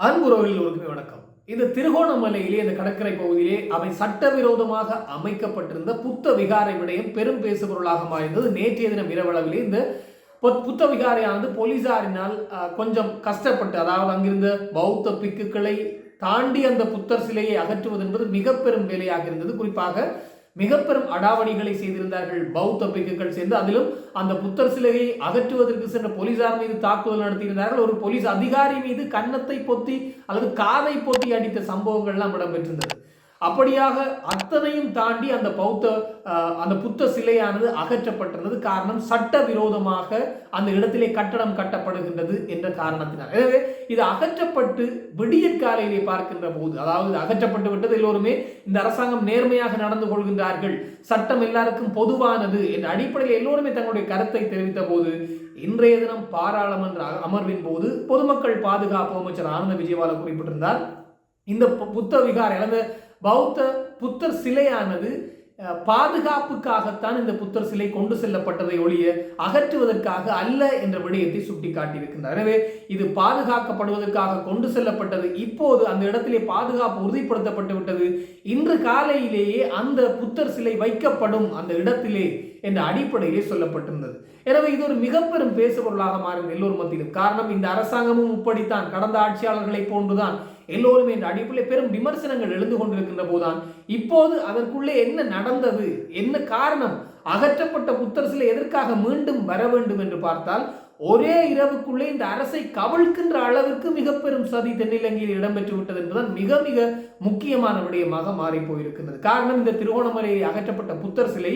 அன்புறவில் ஒருக்குமே வணக்கம். இந்த திருகோணமலையிலே இந்த கடற்கரை பகுதியிலே அவை சட்டவிரோதமாக அமைக்கப்பட்டிருந்த புத்த விகாரை விடயம் பெரும் பேசுபொருளாக மாறியது நேற்றைய தினம் இரவளவிலே இந்த புத்த விகாரையானது போலீசாரினால் கொஞ்சம் கஷ்டப்பட்டு அதாவது அங்கிருந்த பௌத்த பிக்குகளை தாண்டி அந்த புத்தர் சிலையை அகற்றுவது என்பது மிக பெரும் வேலையாக இருந்தது. குறிப்பாக மிக பெரும் அடாவடிகளை செய்திருந்தார்கள். பௌத்த பிக்குகள் சேர்ந்து அதிலும் அந்த புத்தர் சிலையை அகற்றுவதற்கு சென்ற போலீசார் மீது தாக்குதல் நடத்தியிருந்தார்கள். ஒரு போலீஸ் அதிகாரி மீது கன்னத்தை பொத்தி அல்லது காதை பொத்தி அடித்த சம்பவங்கள்லாம் இடம்பெற்றிருந்தது அப்படியாக அத்தனையும் தாண்டி அந்த பௌத்த அந்த புத்த சிலையானது அகற்றப்பட்டிருந்தது. காரணம் சட்ட விரோதமாக அந்த இடத்திலே கட்டடம் கட்டப்படுகின்றது என்ற காரணத்தினால். எனவே இது அகற்றப்பட்டு விடியற்காலையிலே பார்க்கின்ற போது அதாவது அகற்றப்பட்டு விட்டது எல்லோருமே இந்த அரசாங்கம் நேர்மையாக நடந்து கொள்கின்றார்கள் சட்டம் எல்லாருக்கும் பொதுவானது என்ற அடிப்படையில் எல்லோருமே தங்களுடைய கருத்தை தெரிவித்த போது இன்றைய தினம் பாராளுமன்ற அமர்வின் போது பொதுமக்கள் பாதுகாப்பு அமைச்சர் ஆனந்த விஜயபால குறிப்பிட்டிருந்தார். இந்த பு- புத்த விகாரை அல்லது பௌத்த புத்தர் சிலையானது பாதுகாப்புக்காகத்தான் இந்த புத்தர் சிலை கொண்டு செல்லப்பட்டதை ஒழிய அகற்றுவதற்காக அல்ல என்ற விடயத்தை சுட்டிக்காட்டியிருக்கின்றார். எனவே இது பாதுகாக்கப்படுவதற்காக கொண்டு செல்லப்பட்டது இப்போது அந்த இடத்திலே பாதுகாப்பு உறுதிப்படுத்தப்பட்டு விட்டது. இன்று காலையிலேயே அந்த புத்தர் சிலை வைக்கப்படும் அந்த இடத்திலே என்ற அடிப்படையிலே சொல்லப்பட்டிருந்தது. எனவே இது ஒரு மிக பெரும் பேசுபொருளாக மாறும் எல்லோரும் மத்தியிலும். காரணம் இந்த அரசாங்கமும் இப்படித்தான். கடந்த ஆட்சியாளர்களை போன்றுதான். எல்லோருமே என்ற அடிப்படையில் பெரும் விமர்சனங்கள் எழுந்து கொண்டிருக்கின்ற போதுதான். இப்போது அதற்குள்ளே என்ன நடந்தது? என்ன காரணம்? அகற்றப்பட்ட புத்தர் சிலை எதற்காக மீண்டும் வர வேண்டும் என்று பார்த்தால் ஒரே இரவுக்குள்ளே இந்த அரசை கவிழ்க்கின்ற அளவிற்கு மிக பெரும் சதி தென்னிலங்கையில் இடம்பெற்று விட்டது என்பதுதான் மிக மிக முக்கியமான விடயமாக மாறி போயிருக்கின்றது காரணம் இந்த திருகோணமலையில் அகற்றப்பட்ட புத்தர் சிலை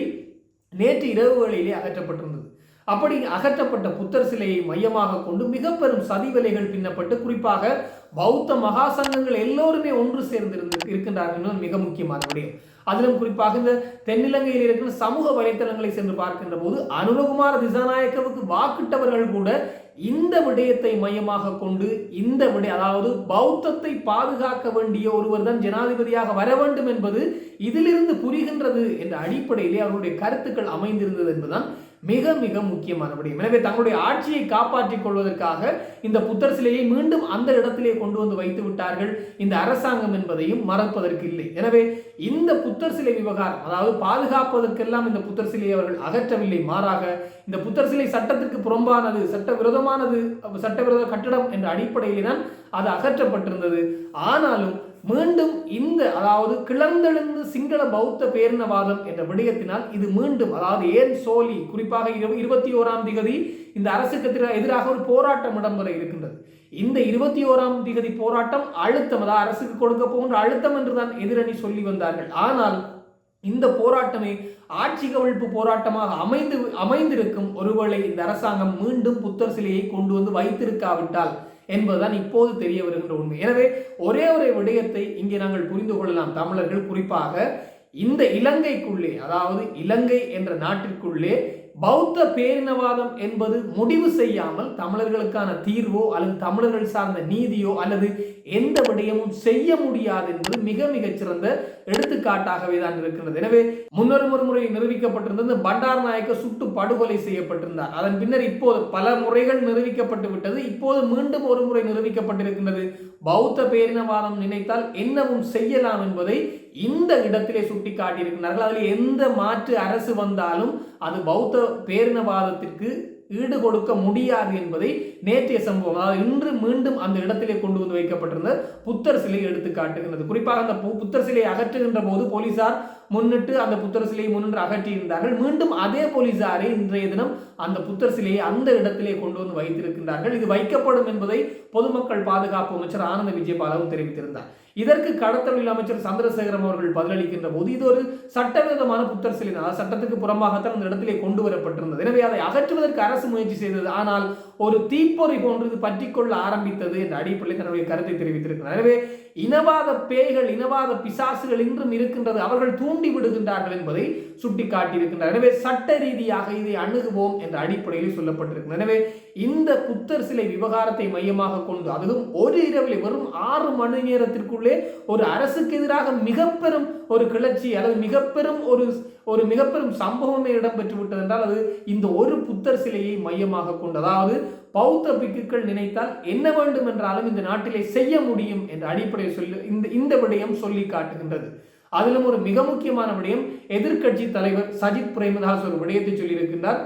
நேற்று இரவு வேளையிலே அகற்றப்பட்டிருந்தது. அப்படி அகற்றப்பட்ட புத்தர் சிலையை மையமாக கொண்டு மிக பெரும் சதி விலைகள் பின்னப்பட்டு குறிப்பாக பௌத்த மகா சங்கங்கள் எல்லோருமே ஒன்று சேர்ந்து இருக்கின்றார்கள் மிக முக்கியமான விடயம். அதிலும் குறிப்பாக இந்த தென்னிலங்கையில் இருக்கிற சமூக வலைத்தளங்களை சென்று பார்க்கின்ற போது அனுரகுமார திசாநாயக்கவுக்கு வாக்கிட்டவர்கள் கூட இந்த விடயத்தை மையமாக கொண்டு இந்த விடை அதாவது பௌத்தத்தை பாதுகாக்க வேண்டிய ஒருவர் தான் ஜனாதிபதியாக வர வேண்டும் என்பது இதிலிருந்து புரிகின்றது என்ற அடிப்படையிலே அவருடைய கருத்துக்கள் அமைந்திருந்தது என்பதுதான் மிக மிக முக்கியமான விடயம் எனவே தங்களுடைய ஆட்சியை காப்பாற்றிக் கொள்வதற்காக இந்த புத்தர் சிலையை மீண்டும் அந்த இடத்திலே கொண்டு வந்து வைத்து விட்டார்கள். இந்த அரசாங்கம் என்பதையும் மறப்பதற்கு இல்லை. எனவே இந்த புத்தர் சிலை விவகாரம் அதாவது பாதுகாப்பதற்கெல்லாம் இந்த புத்தர் சிலையை அவர்கள் அகற்றவில்லை. மாறாக இந்த புத்தர் சிலை சட்டத்திற்கு புறம்பானது சட்டவிரோதமானது சட்டவிரோத கட்டடம் என்ற அடிப்படையிலே தான் அது அகற்றப்பட்டிருந்தது. ஆனாலும் மீண்டும் இந்த அதாவது கிளர்ந்தெழுந்து சிங்கள பௌத்த பேரினவாதம் என்ற விடயத்தினால் இது மீண்டும் அதாவது ஏன் சோலி குறிப்பாக இருபத்தி ஓராம் திகதி இந்த அரசுக்கு எதிராக ஒரு போராட்டம் இடம்பெற இருக்கின்றது. இந்த இருபத்தி ஓராம் திகதி போராட்டம் அழுத்தம் அதாவது அரசுக்கு கொடுக்க போகின்ற அழுத்தம் என்றுதான் எதிரணி சொல்லி வந்தார்கள். ஆனால் இந்த போராட்டமே ஆட்சி கவிழ்ப்பு போராட்டமாக அமைந்து அமைந்திருக்கும் ஒருவேளை இந்த அரசாங்கம் மீண்டும் புத்தர் சிலையை கொண்டு வந்து வைத்திருக்காவிட்டால் என்பதுதான் இப்போது தெரிய வருகின்ற உண்மை. எனவே ஒரே ஒரு விடயத்தை இங்கே நாங்கள் புரிந்து கொள்ளலாம். தமிழர்கள் குறிப்பாக இந்த இலங்கைக்குள்ளே அதாவது இலங்கை என்ற நாட்டிற்குள்ளே பௌத்த பேரினவாதம் என்பது முடிவு செய்யாமல் தமிழர்களுக்கான தீர்வோ அல்லது தமிழர்கள் சார்ந்த நீதியோ அல்லது எந்த விடயமும் செய்ய முடியாது என்பது மிக மிகச் சிறந்த எடுத்துக்காட்டாகவே தான் இருக்கின்றது. எனவே முன்னொரு ஒரு முறை நிரூபிக்கப்பட்டிருந்தது பண்டார் நாயக்க சுட்டு படுகொலை செய்யப்பட்டிருந்தார். அதன் பின்னர் இப்போது பல முறைகள் நிரூபிக்கப்பட்டு விட்டது. இப்போது மீண்டும் ஒரு முறை நிரூபிக்கப்பட்டிருக்கின்றது. பௌத்த பேரினவாதம் நினைத்தால் என்னவும் செய்யலாம் என்பதை இந்த இடத்திலே சுட்டி காட்டியிருக்கிறார்கள் அதில் எந்த மாற்று அரசு வந்தாலும் அது பௌத்த பேரினவாதத்திற்கு ஈடு கொடுக்க முடியாது என்பதை நேற்றைய சம்பவம் அதாவது இன்று மீண்டும் அந்த இடத்திலே கொண்டு வந்து வைக்கப்பட்டிருந்த புத்தர் சிலை எடுத்து காட்டுகின்றது. குறிப்பாக அந்த புத்தர் சிலை அகற்றுகின்ற போது போலீசார் முன்னிட்டு அந்த புத்தர் சிலையை முன்னின்று அகற்றியிருந்தார்கள். மீண்டும் அதே போலீசாரே இன்றைய தினம் அந்த புத்தர் சிலையை அந்த இடத்திலே கொண்டு வந்து வைத்திருக்கின்றார்கள். இது வைக்கப்படும் என்பதை பொதுமக்கள் பாதுகாப்பு அமைச்சர் ஆனந்த விஜயபாலவும் தெரிவித்திருந்தார். இதற்கு கடத்தொழில் அமைச்சர் சந்திரசேகரம் அவர்கள் பதிலளிக்கின்ற போது இது ஒரு சட்டவிரோதமான புத்தர் சிலை சட்டத்துக்கு புறம்பாகத்தான் அந்த இடத்திலே கொண்டு வரப்பட்டிருந்தது. எனவே அதை அகற்றுவதற்கு அரசு அரசு முயற்சி செய்தது. ஆனால் ஒரு தீப்பொறி போன்றது இது பற்றிக்கொள்ள ஆரம்பித்தது என்ற அடிப்படையில் தன்னுடைய கருத்தை தெரிவித்திருக்கிறார். எனவே இனவாத பேய்கள் இனவாத பிசாசுகள் இன்றும் இருக்கின்றது. அவர்கள் தூண்டி விடுகின்றார்கள் என்பதை சுட்டிக்காட்டியிருக்கின்றார். எனவே சட்ட ரீதியாக இதை அணுகுவோம் என்ற அடிப்படையில் சொல்லப்பட்டிருக்கிறது. எனவே இந்த புத்தர் சிலை விவகாரத்தை மையமாக கொண்டு அதுவும் ஒரு இரவில் வெறும் ஆறு மணி நேரத்திற்குள்ளே ஒரு அரசுக்கு எதிராக மிக பெரும் ஒரு கிளர்ச்சி அல்லது மிக பெரும் ஒரு ஒரு மிக பெரும் சம்பவமே இடம்பெற்று விட்டது என்றால் அது இந்த ஒரு புத்தர் சிலையை மையமாக கொண்டு அதாவது பௌத்த பிக்குகள் நினைத்தால் என்ன வேண்டும் என்றாலும் இந்த நாட்டிலே செய்ய முடியும் என்ற அடிப்படையில் சொல்லி இந்த இந்த விடயம் சொல்லி காட்டுகின்றது. அதிலும் ஒரு மிக முக்கியமான விடயம் எதிர்க்கட்சி தலைவர் சஜித் பிரேமதாஸ் ஒரு விடயத்தை சொல்லியிருக்கின்றார்.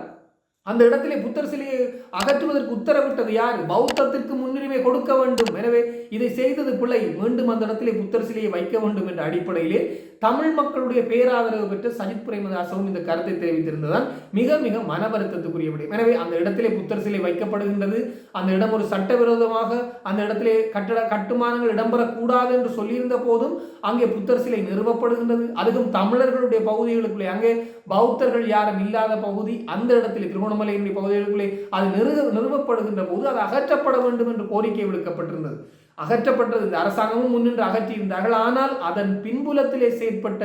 அந்த இடத்திலே புத்தர் சிலையை அகற்றுவதற்கு உத்தரவிட்டது யார்? பௌத்தத்திற்கு முன்னுரிமை கொடுக்க வேண்டும். எனவே இதை செய்தது பிள்ளை. மீண்டும் அந்த இடத்திலே புத்தர் சிலையை வைக்க வேண்டும் என்ற அடிப்படையிலே தமிழ் மக்களுடைய பேராதரவு பெற்ற சஜித் பிரேமதாசவும் இந்த கருத்தை தெரிவித்திருந்ததால் மிக மிக மன வருத்தத்துக்குரிய விடயம். எனவே அந்த இடத்திலே புத்தர் சிலை வைக்கப்படுகின்றது. அந்த இடம் ஒரு சட்டவிரோதமாக அந்த இடத்திலே கட்டட கட்டுமானங்கள் இடம்பெறக்கூடாது என்று சொல்லியிருந்த போதும் அங்கே புத்தர் சிலை நிறுவப்படுகின்றது. அதுவும் தமிழர்களுடைய பகுதிகளுக்குள்ளே. அங்கே பௌத்தர்கள் யாரும் இல்லாத பகுதி அந்த இடத்திலே திருவண்ணாமலையினுடைய பகுதிகளுக்குள்ளே அது நிறுவ நிறுவப்படுகின்ற போது அது அகற்றப்பட வேண்டும் என்று கோரிக்கை விடுக்கப்பட்டிருந்தது. அகற்றப்பட்டது. இந்த அரசாங்கமும் முன்னின்று அகற்றியிருந்தார்கள். ஆனால் அதன் பின்புலத்திலே செயற்பட்ட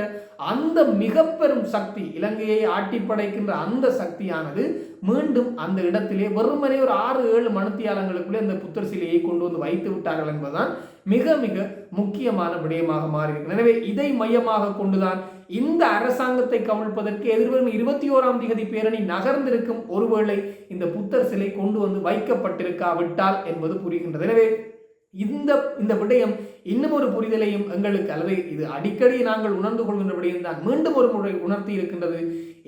அந்த மிக பெரும் சக்தி இலங்கையை ஆட்டி படைக்கின்ற அந்த சக்தியானது மீண்டும் அந்த இடத்திலே வெறுமனே ஒரு ஆறு ஏழு மணித்தியாலங்களுக்குள்ளே அந்த புத்தர் சிலையை கொண்டு வந்து வைத்து விட்டார்கள் என்பதுதான் மிக மிக முக்கியமான விடயமாக மாறியிருக்கு. எனவே இதை மையமாக கொண்டுதான் இந்த அரசாங்கத்தை கவிழ்ப்பதற்கு எதிர்வரும் இருபத்தி ஓராம் திகதி பேரணி நகர்ந்திருக்கும். ஒருவேளை இந்த புத்தர் சிலை கொண்டு வந்து வைக்கப்பட்டிருக்காவிட்டால் என்பது புரிகின்றது. எனவே இந்த இந்த விடயம் இன்னும் ஒரு புரிதலையும் எங்களுக்கு அல்லது இது அடிக்கடி நாங்கள் உணர்ந்து கொள்கின்ற விடயம் தான். மீண்டும் ஒரு முறை உணர்த்தி இருக்கின்றது.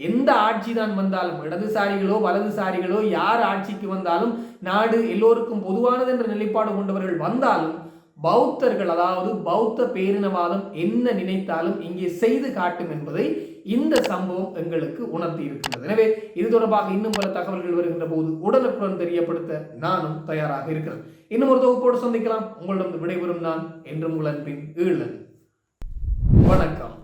எந்த ஆட்சி தான் வந்தாலும் இடதுசாரிகளோ வலதுசாரிகளோ யார் ஆட்சிக்கு வந்தாலும் நாடு எல்லோருக்கும் பொதுவானது என்ற நிலைப்பாடு கொண்டவர்கள் வந்தாலும் பௌத்தர்கள் அதாவது பௌத்த பேரினவாதம் என்ன நினைத்தாலும் இங்கே செய்து காட்டும் என்பதை இந்த சம்பவம் எங்களுக்கு உணர்த்தி இருக்கின்றது எனவே இது தொடர்பாக இன்னும் பல தகவல்கள் வருகின்ற போது உடனுக்குடன் தெரியப்படுத்த நானும் தயாராக இருக்கிறேன். இன்னும் ஒரு தொகுப்போடு சந்திக்கலாம். உங்களிடம் விடைபெறும் நான் என்றும் உங்கள் அன்பின் ஈழன். வணக்கம்.